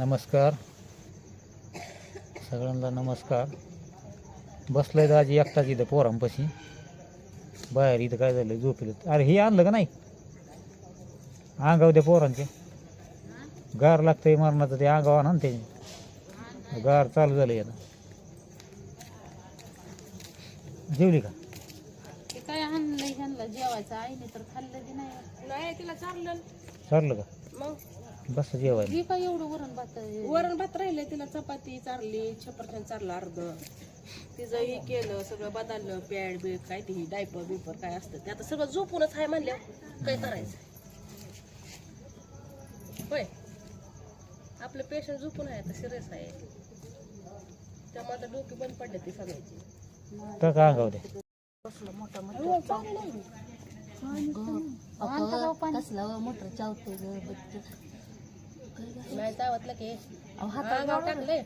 नमस्कार. सगळ्यांना नमस्कार. बसलोय दाजी एकटाच इथं पोरांपाशी. बाहेर इथं काय झालं झोपलं. अरे हे आणलं का नाही? अंगाव द्या पोरांचे. गार लागतंय मरणाचं ते अंगाव आणा ते. गार चालू झालं आता. जेवली का? काय जेवायचं आईने तर खाल्लं की नाही. नाही तिला चारलं. चाललं का? मग? बस जेवायला. ही काय एवढं वरण भात आहे? वरण भात राहिले तिला चपाती चारली छपरछान चारलं अर्ध. तिचं हे केलं सगळं बदललं पॅड बीड काय ते डायपर बिपर काय असतं ते. आता सगळं झोपूनच आहे म्हणल्यावर काय करायचं? होय. आपलं पेशंट झोपून आहे आता सिरियस आहे. त्यामुळे आता डोकी बंद पडले ती सगळ्याची. द्या आहे. आणता जाऊ पाणी. नाही चावतलं की अंगावर टाकले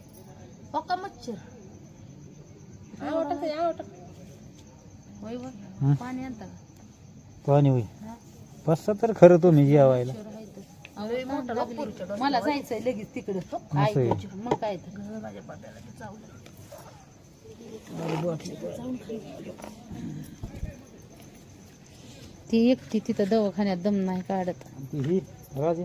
अंगावर टाकले अंगावर टाक होय व. हं? पाणी आणता का? पाणी होई बसा तर खरं तुम्ही जेवायला. अरे मोठं लागली. मला जायचंय लगेच तिकडं. आहे. मग काय तर. ती एकटी तिथं दवाखान्यात दम नाही काढत. ती ही राजे.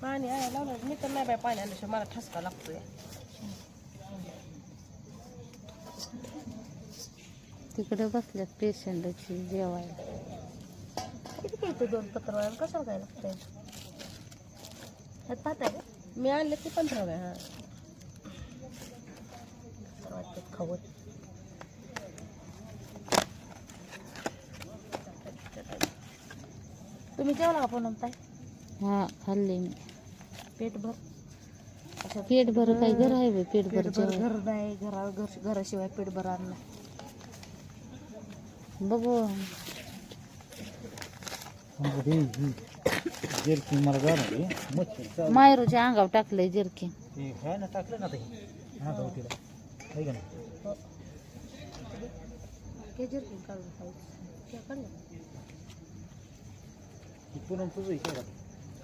पाणी आहे लावलं मी तर नाही बाय पाणी आल्याशिवाय मला ठसका लागतोय. तिकडे बसल्यात पेशंटची जेवायला. किती घ्यायचं दोन पत्र कशाला काय लागतंय? ह्यात पाहत आहे का? मी आणले ते पंधरा वेळा हा. तर वाटतं खवत तुम्ही जेवला का पूनम ताई? हा खाल्ले मी. पेट भर असं पेट भर काही घर आहे बे, पेट भर पेट भर जेवायला घर नाही घरा घर घराशिवाय पेट भर आणलं बघू. जेरकी मला मच्छर चालू. मायरूच्या अंगावर टाकलंय जरकी. ते आहे ना टाकलं ना ते अंगाव तिला. आहे का नाही? ते जर्किन काढून खायचं ते काढलं. ती पुन्हा तुझं का?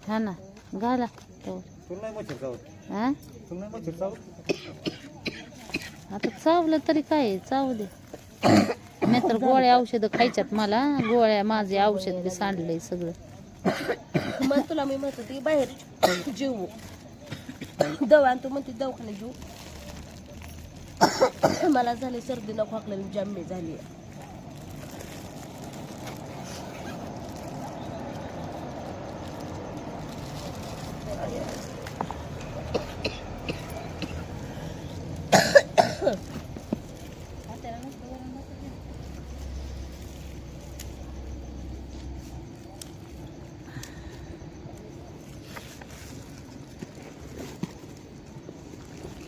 हा ना. घाला तो तुला नाही मच्छर चावत. हा? तुला नाही मच्छर चावत? आता चावलं तरी काय आहे, चावू दे. मी तर गोळ्या औषधं खायच्यात मला. गोळ्या माझे औषध बी सांडलंय सगळं. मग तुला मी म्हणत होती बाहेर जेवू. दवा आणि तू म्हणते दवाखान्यात जेऊ. मला झाली सर्दी न खोकला जाम्मी झाली.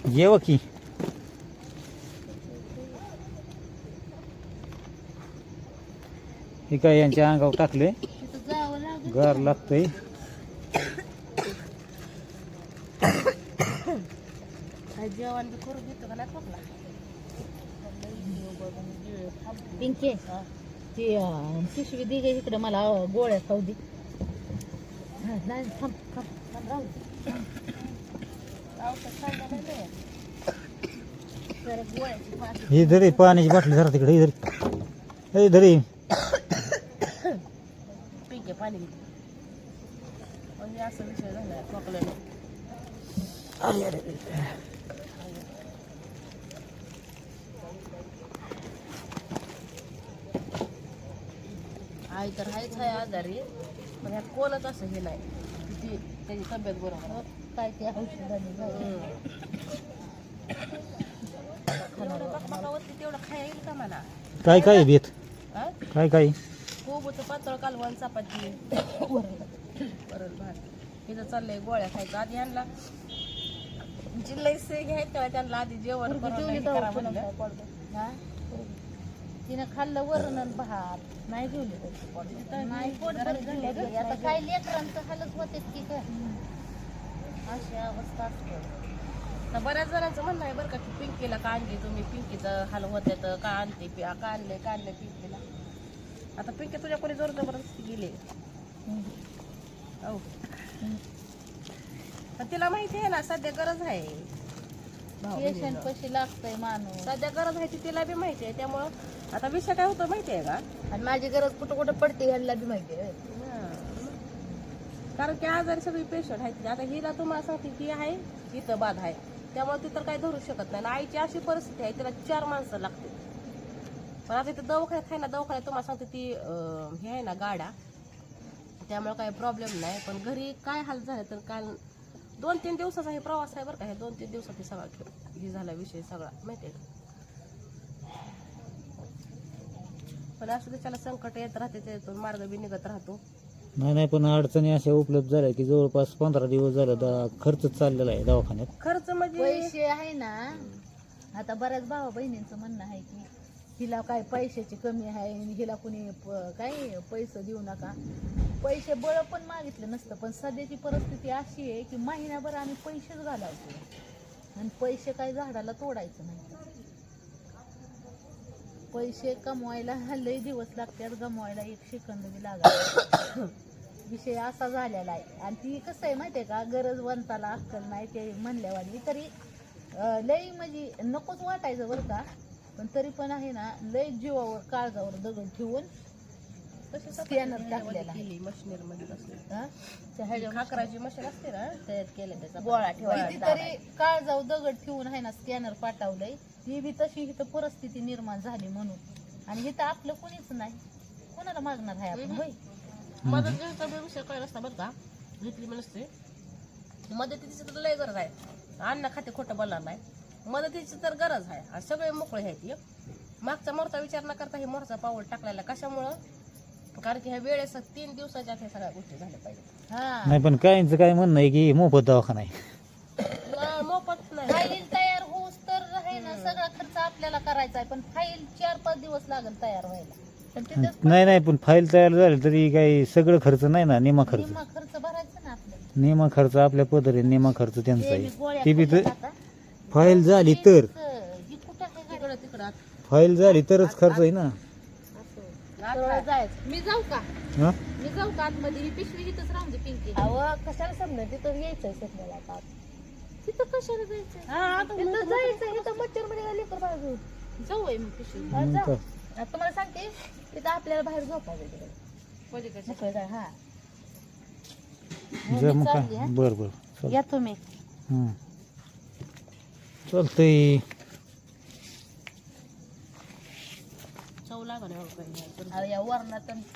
जेव की हे काय यांच्या अंगावर टाकले गार लागतंय काय जेवण बी करू देतो का नाही खोकला पिंके ती अं, पिशवी दे ग इकडे मला अं, गोळ्या खाऊ दे. हा, नाही थांब थांब थांब राहू दे. औषध खायला नाही नाही. जरा गोळ्याची पाच हे धरी पाण्याची बाटली जरा तिकडे हे धरी. हे धरी पिंके पाणी घेते म्हणजे असा विषय झाला खोकल्याने आई तर आहेच आहे आजारी पण ह्यात कोणच असं हे नाही. ती त्याची तब्येत बरोबर काय ते औषधाने. तेवढं खाया येईल का मला? काय काय बेत हा? काय काय? कोबूचं पातळ कालवण चपाती वरण भात. इथं चाललंय गोळ्या खायचं. आधी आणला. जिल्हा से घ्यायचं त्यांना आधी जेवण? हा? तिनं खाल्लं वरण आणि भात. नाही पोट. नाही. आता काय लेकरांचं हालत होते की काय अशी अवस्था असते. आता बऱ्याच जणांचं म्हणणं आहे बरं का की पिंकीला का आणली तुम्ही? पिंकीचं हाल होते तर का आणते? पि- का आणले? का आणले पिंकीला? आता पिंकी तुझ्या कोणी जोर जबरदस्ती गेले हो. पण तिला माहिती आहे ना सध्या गरज आहे. भाऊ पेशंट बहिणीला. पशी लागतंय माणूस. सध्या गरज आहे ती तिला बी माहिती आहे. त्यामुळं आता विषय काय होतो माहिती आहे का? आणि माझी गरज कुठं कुठं पडते ह्याला बी माहिती आहे. कारण की आजारी सगळी पेशंट आहेत. आता हिला तुम्हाला सांगते की आहे इथं बाद आहे. त्यामुळे ती तर काही धरू शकत नाही. आणि आईची अशी परिस्थिती आहे तिला चार माणसं लागते पण आता इथं दवाखान्यात आहे ना दवाखान्यात तुम्हाला सांगते ती अं, हे आहे ना गाड्या त्यामुळे काही प्रॉब्लेम नाही. पण घरी काय हाल झाले तर काल दोन तीन दिवसाचा हे प्रवास आहे बरं का. हे दोन तीन दिवसात हे सगळा खेळ हे झाला विषय सगळा माहिती आहे का? पण असं त्याच्याला संकट येत राहते त्यातून मार्ग बी निघत राहतो. नाही नाही पण अडचणी अशा उपलब्ध झाल्या की जवळपास पंधरा दिवस झालं दा खर्च चाललेला आहे दवाखान्यात. खर्च म्हणजे पैसे आहे ना. आता बऱ्याच भावा बहिणींचं म्हणणं आहे की हिला काय पैशाची कमी आहे आणि हिला कुणी प- काय पैसे देऊ नका. पैसे बळ पण मागितले नसतं पण सध्याची परिस्थिती अशी आहे की महिन्याभर आम्ही पैसेच घालावतो. आणि पैसे काय झाडाला तोडायचं नाही. पैसे कमवायला लई दिवस लागतात गमवायला एक सेकंद बी लागत विषय असा झालेला आहे. आणि ती कसं आहे माहिती आहे का गरजवंताला अक्कल नाही ते म्हणल्यावानी तरी लई म्हणजे नकोच वाटायचं बरं का. पण तरी पण आहे ना लई जीवावर काळजावर दगड ठेवून स्कॅनर टाकलेला मशिनरी मध्ये हा? खाकराची मशीन असते ना केलं त्याचा गोळा तरी काळजावर दगड ठेवून आहे ना स्कॅनर पाठवलंय. ती बी तशी इथं परिस्थिती निर्माण झाली म्हणून. आणि इथं आपलं कोणीच नाही. कोणाला मागणार आहे आपण होय? मदत घ्यायचा विषय काय नसता बरं का. घेतली मी नसते. मदतीची लय गरज आहे. अन्न खाते खोटं बोलणार नाही. मदतीची तर गरज आहे. आणि सगळे मोकळे आहेत. हे. मागचा मोरचा विचार न करता हे मोरचा पाऊल टाकलेला कशामुळं? कारण की ह्या वेळेस तीन दिवसाच्या आत ह्या सगळ्या गोष्टी झाल्या पाहिजे हा. नाही पण काहींचं काय म्हणणं आहे की मोफत दवाखाना आहे. मोफत नाही. फाईल तयार होऊस तर आहे ना सगळा खर्च आपल्याला करायचा आहे पण फाईल चार पाच दिवस लागेल तयार व्हायला. पण नाही नाही पण फाईल तयार झाली तरी काही सगळं खर्च नाही ना निमा खर्च. निम्मा खर्च भरायचा ना आपल्याला. निमा खर्च आपल्या पदरी निमा खर्च त्यांचा आहे. गोळ्या ती बी आता. फाईल झाली तर. तेच, कुठं आहे गाडी? तिकडं तिकडं आत. फाईल झाली तरच खर्च आहे ना. मी जाऊ का? हा? मी जाऊ का आतमध्ये? ही पिशवी इथंच राहून दे पिंकी. अहो कशाला समजा तिथं यायचंय सध्याला आता. तिथं कशाला जायचं हा, तिथं जायचं इथं मच्छरमध्ये लेकर बाहेर घेऊन जाऊ आहे मग पिशवी. मग जा. काय? आता तुम्हाला सांगते तिथं आपल्याला बाहेर झोपायचं तिकडे. पलीकडच्या. मोकळं जाय, हा. जा मग चालली, काय? बर बर. चल. या तुम्ही. हं. चालतंय चव लागल एवढं काही नाही. तर अरे या वरणात आणि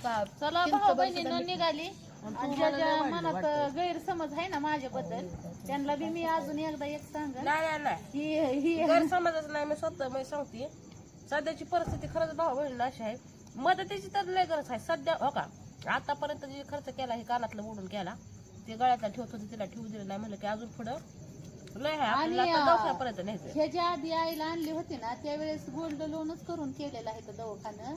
का चला चिंच भाऊ बहिणीनं निघाली. आणि ज्याच्या मनात. गैरसमज आहे ना माझ्याबद्दल त्यांना बी मी अजून एकदा एक सांगा नाही नाही नाही. की ही गैरसमजच नाही मी स्वतः मी सांगते. सध्याची परिस्थिती खरंच भाऊ बहिणी अशी आहे. मदतीची तर लय गरज आहे. सध्या हो का? आतापर्यंत जे खर्च केला हे कानातलं मोडून केला ते गळ्यातला ठेवत होते तिला ठेवू दिलं नाही म्हणलं की अजून पुढं लय आहे आपल्याला आणि, आता अं, दवाखान्यापर्यंत न्यायचं ह्याच्या आधी आईला आणली होती ना त्यावेळेस गोल्ड लोनच करून केलेलं आहे तर दवाखानं.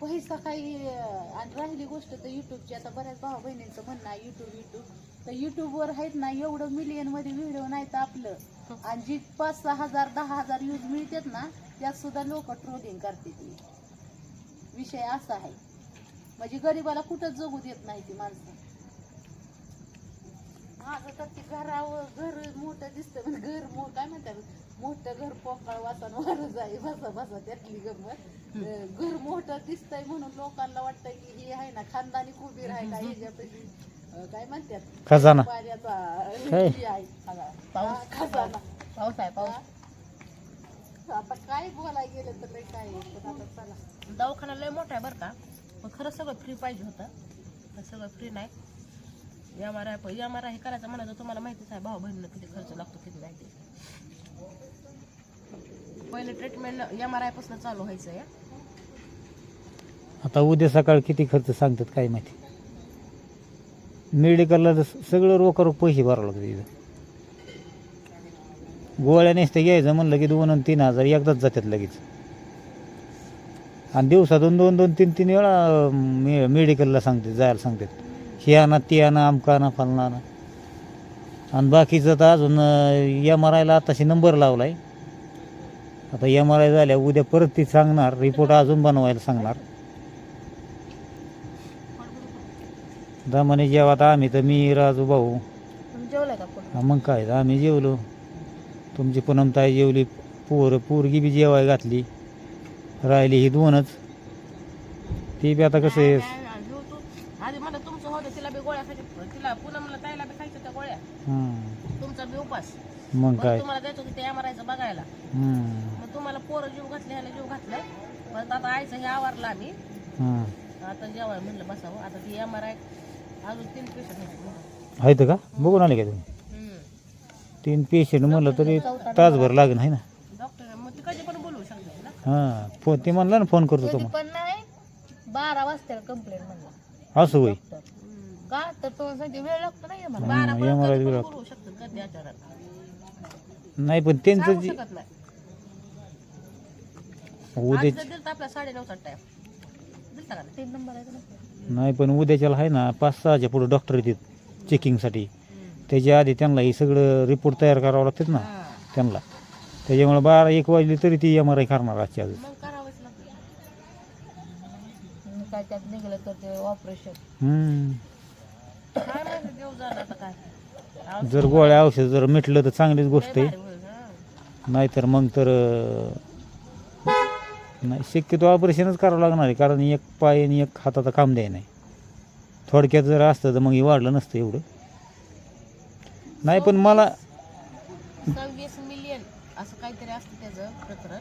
पैसा काही अं, आणि राहिली गोष्ट तर युट्यूबची आता बऱ्याच भाऊ बहिणींचं म्हणणं आहे युट्यूब युट्यूब तर युट्यूबवर आहेत ना एवढं मिलियनमध्ये व्हिडिओ नाहीत आपलं. आणि जी पाच सहा हजार दहा हजार व्ह्यूज मिळतात ना त्यात सुद्धा लोक ट्रोलिंग करते ती. विषय असा आहे. म्हणजे गरीबाला कुठंच जगू देत नाही ती माणसं. माझं तर ते घरावर घर मोठं दिसतं पण घर मोठं काय म्हणतात? मोठं घर पोकळ वासन वारं जाई बसा बसा त्यातली गंमत. घर मोठं दिसतंय म्हणून लोकांना वाटतंय की हे आहे ना खानदानी कुबीर आहे का ह्याच्यापैकी? काय म्हणतात? खजाना. पाण्याचा? हे. आहे. खजाना. पाऊस आहे पाऊस. आता काय बोलाय गेलं तर लय काय आहे, पण आता चला. दवाखाना लय मोठा आहे बरं का. पण खरं सगळं फ्री पाहिजे होतं. पण सगळं फ्री नाही. M R I M R I हे करायचं म्हणायचं तुम्हाला माहितीच आहे भाऊ बहिणीला किती खर्च लागतो किती नाही ते. पहिले ट्रीटमेंट एम आर आयपासून चालू व्हायचं आहे. आता उद्या सकाळ किती खर्च सांगतात काय माहिती? मेडिकलला तर सगळं रोख पैसे भरावं लागतं तिथं गोळ्या नेसते घ्यायचं म्हणलं की दोन आणि तीन हजार एकदाच जातात लगेच. आणि दिवसातून दोन दोन तीन तीन वेळा मे मेडिकलला सांगते जायला सांगतात. हे आणा ते आणा आमका आणा फलना आणा आणि बाकीचं तर अजून एम आर आयला आताशी नंबर लावला आहे आता एम आर आय झाल्या उद्या परत ती सांगणार रिपोर्ट अजून बनवायला सांगणार. दमाने जेव्हा आता आम्ही तर मी राजू भाऊ. हा मग काय आम्ही जेवलो. तुमची पूनमताई जेवली पोर पोरगी बी जेवाय घातली. राहिली ही दोनच. ती बी आता कसं आहे आधी मला तुमचं होतं तिला बी गोळ्या खायच्या तिला पुन्हा मला ताईला बी खायच्या त्या गोळ्या. हं. तुमचा बी उपास. मग काय? तुम्हाला द्यायचं होतं ते मारायचं बघायला. हं. मग तुम्हाला पोरं जीव घातले ह्याला जीव घातलं. परत आता आईचं हे आवरलं आम्ही. हं. आता जेवाय म्हणलं बसावं. आता ती एम आर आय अजून तीन पेशंट आहेत का? बघून आले का तुम्ही? तीन पेशंट म्हणलं तरी तासभर लागेल आहे ना? डॉक्टर मग ती कधी पण बोलवू शकते ना. हां. ते म्हणलं ना फोन करतो कधी तुम्हाला. पण नाही. बारा वाजता कंप्लेंट म्हणला. असं डॉक्टर. का? तर तो सांगते वेळ लागतो नाही बारा हं, MRI शकतात कधी आचारात नाही पण त्यांचं सांगू जे शकत नाही. उद्या आज जर दिलं तर आपल्या साडे नऊचा टाइम दिलता का नाही? तीन नंबर आहे का नाही? नाही पण उद्याच्याला आहे ना पाच सहाच्या पुढे डॉक्टर येतात चेकिंगसाठी त्याच्या आधी त्यांना हे सगळं रिपोर्ट तयार करावं लागतात ना हा. त्यांना. त्याच्यामुळे बारा एक वाजली तरी ती एम आर आय करणार आजची आज मग करावंच लागतं. मग काय त्यात निघालं तर ते ऑपरेशन हम्म. झालं काय जर गोळ्या औषध जर मिटलं तर चांगलीच गोष्ट आहे. भारी होईल, हा. नाहीतर मग तर अं, नाही शक्यतो ऑपरेशनच करावं लागणार आहे कारण एक पाय आणि एक हाताचं काम द्याय नाही. थोडक्यात जर असतं तर मग हे वाढलं नसतं एवढं. नाही पण मला सव्वीस मिलियन असं काहीतरी असतं त्याचं प्रकरण.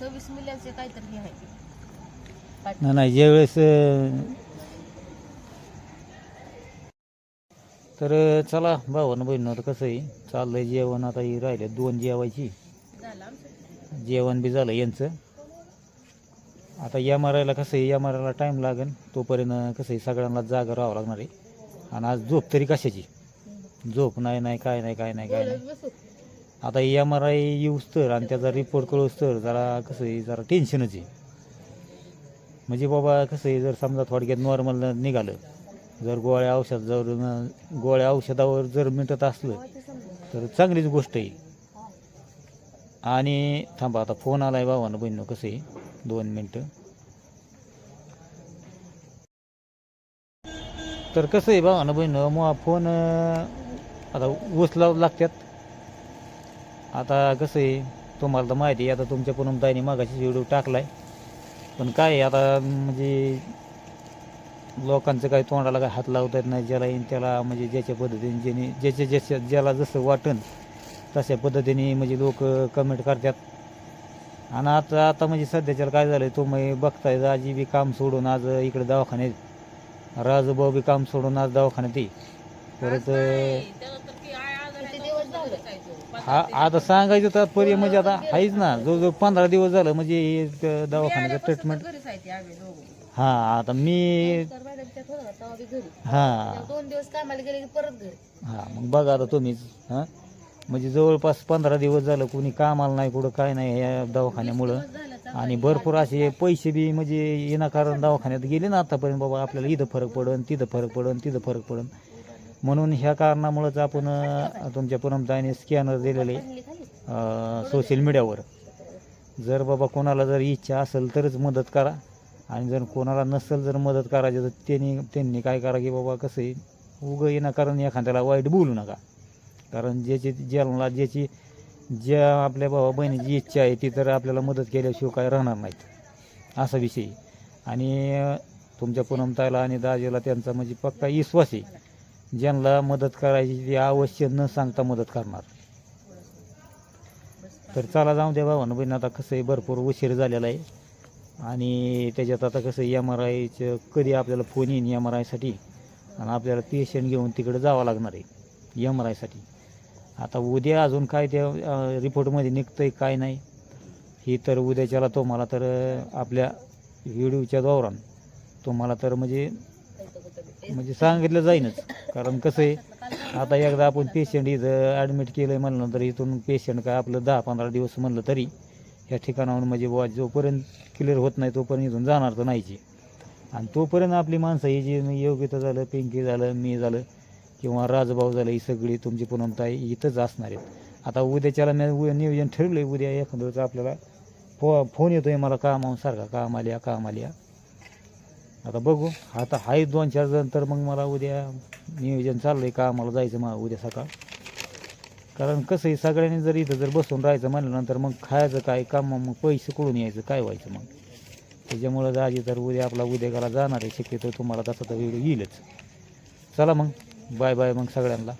सव्वीस मिलियनचे काहीतरी हे आहे. नाही नाही ज्यावेळेस अं, तर चला भावानं बहिणं कसं आहे चाललंय जेवण. आता ही राहिले दोन जेवायची. जेवण बी झालं यांचं. आता एम आर आयला कसं आहे एम आर आयला टाईम लागेल तोपर्यंत कसं आहे सगळ्यांना जागा राहावं लागणार आहे. आणि आज झोप तरी कशाची? झोप नाही नाही काय नाही काय नाही काय नाही. आता एम आर आय येऊस तर आणि त्याचा रिपोर्ट कळूस तर जरा कसं आहे जरा टेन्शनच आहे. म्हणजे बाबा कसं आहे जर समजा थोडक्यात नॉर्मल निघालं जर गोळ्या औषध जर गोळ्या औषधावर जर मिटत असलं तर चांगलीच गोष्ट आहे. आणि थांबा आता फोन आलाय भावानं बहिणं कसं आहे? दोन मिनटं. तर कसं आहे भावानं बहिणं मग फोन आता उचलावं लागतात आता कसं आहे तुम्हाला तर माहिती आहे आता तुमच्या पूनम ताईने मागाशी व्हिडिओ टाकलाय. पण काय आता म्हणजे लोकांचं काही तोंडाला काही हात लावता येत नाही ज्याला येईन त्याला म्हणजे ज्याच्या पद्धतीने ज्याने ज्याच्या ज्याच्या ज्याला जसं वाटन तशा पद्धतीने म्हणजे लोक कमेंट करतात. आणि आता आता म्हणजे सध्याच्याला काय झालं तुम्ही बघताय आजी बी काम सोडून आज इकडे दवाखान्यात. राजूभाऊ बी काम सोडून आज दवाखान्यात ये परत हा आता सांगायचं तात्पर्य म्हणजे आता आहेच ना. जवळजवळ पंधरा दिवस झालं म्हणजे दवाखान्याचं ट्रीटमेंट हा आता मी तर मॅडमच्या तेव्हा बी घरी हा. तेव्हा दोन दिवस कामाला गेले की परत घरी हा मग बघा आता तुम्हीच हां? म्हणजे जवळपास पंधरा दिवस झालं कोणी कामाला नाही कुठं काय नाही या दवाखान्यामुळं. आणि भरपूर असे पैसे बी म्हणजे विनाकारण दवाखान्यात गेले ना आतापर्यंत बाबा आपल्याला इथं फरक पडन तिथं फरक पडन तिथं फरक पडन. म्हणून ह्या कारणामुळंच आपण अं, तुमच्या परमताईने स्कॅनर दिलेले खाली खाली सोशल मीडियावर जर बाबा कोणाला जर इच्छा असेल तरच मदत करा. आणि जर कोणाला नसेल जर मदत करायची तर त्यांनी त्यांनी काय करा की बाबा कसं आहे उगं कारण एखाद्याला वाईट बोलू नका. कारण ज्याची ज्याला ज्याची ज्या आपल्या भावा बहिणीची इच्छा आहे ती तर आपल्याला मदत केल्याशिवाय काय राहणार नाहीत. असा विषय आणि तुमच्या पुनमताला आणि दाजीला त्यांचा म्हणजे पक्का विश्वास आहे. ज्यांना मदत करायची ती अवश्य न सांगता मदत करणार. तर चला जाऊ द्या भावानं बहिणी आता कसं आहे भरपूर उशीर झालेला आहे. आणि त्याच्यात आता कसं एम आर आयचं कधी आपल्याला फोन येईन एम आर आयसाठी आणि आपल्याला पेशंट घेऊन तिकडे जावं लागणार आहे एम आर आयसाठी आता उद्या अजून काय त्या रिपोर्टमध्ये निघतं आहे काय नाही ही तर उद्याच्याला तुम्हाला तर आपल्या व्हिडिओच्या दौरान तुम्हाला तर म्हणजे म्हणजे सांगितलं जाईनच. कारण कसं आहे आता एकदा आपण पेशंट इथं ॲडमिट केलं आहे म्हणलं तर इथून पेशंट काय आपलं दहा पंधरा दिवस म्हणलं तरी या ठिकाणाहून म्हणजे बुवा जोपर्यंत क्लिअर होत नाही तोपर्यंत इथून जाणार तर नाहीची. आणि तोपर्यंत आपली माणसं ही जी योगिता झालं पिंकी झालं मी झालं किंवा राजभाऊ झालं ही सगळी तुमची पुनमताई इथंच असणार आहेत. आता उद्याच्याला मी उ- नियोजन ठरवलं आहे उद्या एखाद्याचं आपल्याला फो फोन येतो आहे मला कामावून सारखा काम आल्या काम आल्या. आता बघू आता हाय दोन चार जण तर मग मला उद्या नियोजन चाललं आहे कामाला जायचं मग उद्या सकाळ. कारण कसं आहे सगळ्यांनी जर इथं जर बसून राहायचं म्हटल्यानंतर मग खायचं काय काम मग पैसे कुठून यायचं काय व्हायचं मग? त्याच्यामुळं दाजी तर उद्या आपला उद्याला जाणार आहे शक्यतो तुम्हाला तसा तर व्हिडिओ येईलच. चला मग बाय बाय मग सगळ्यांना.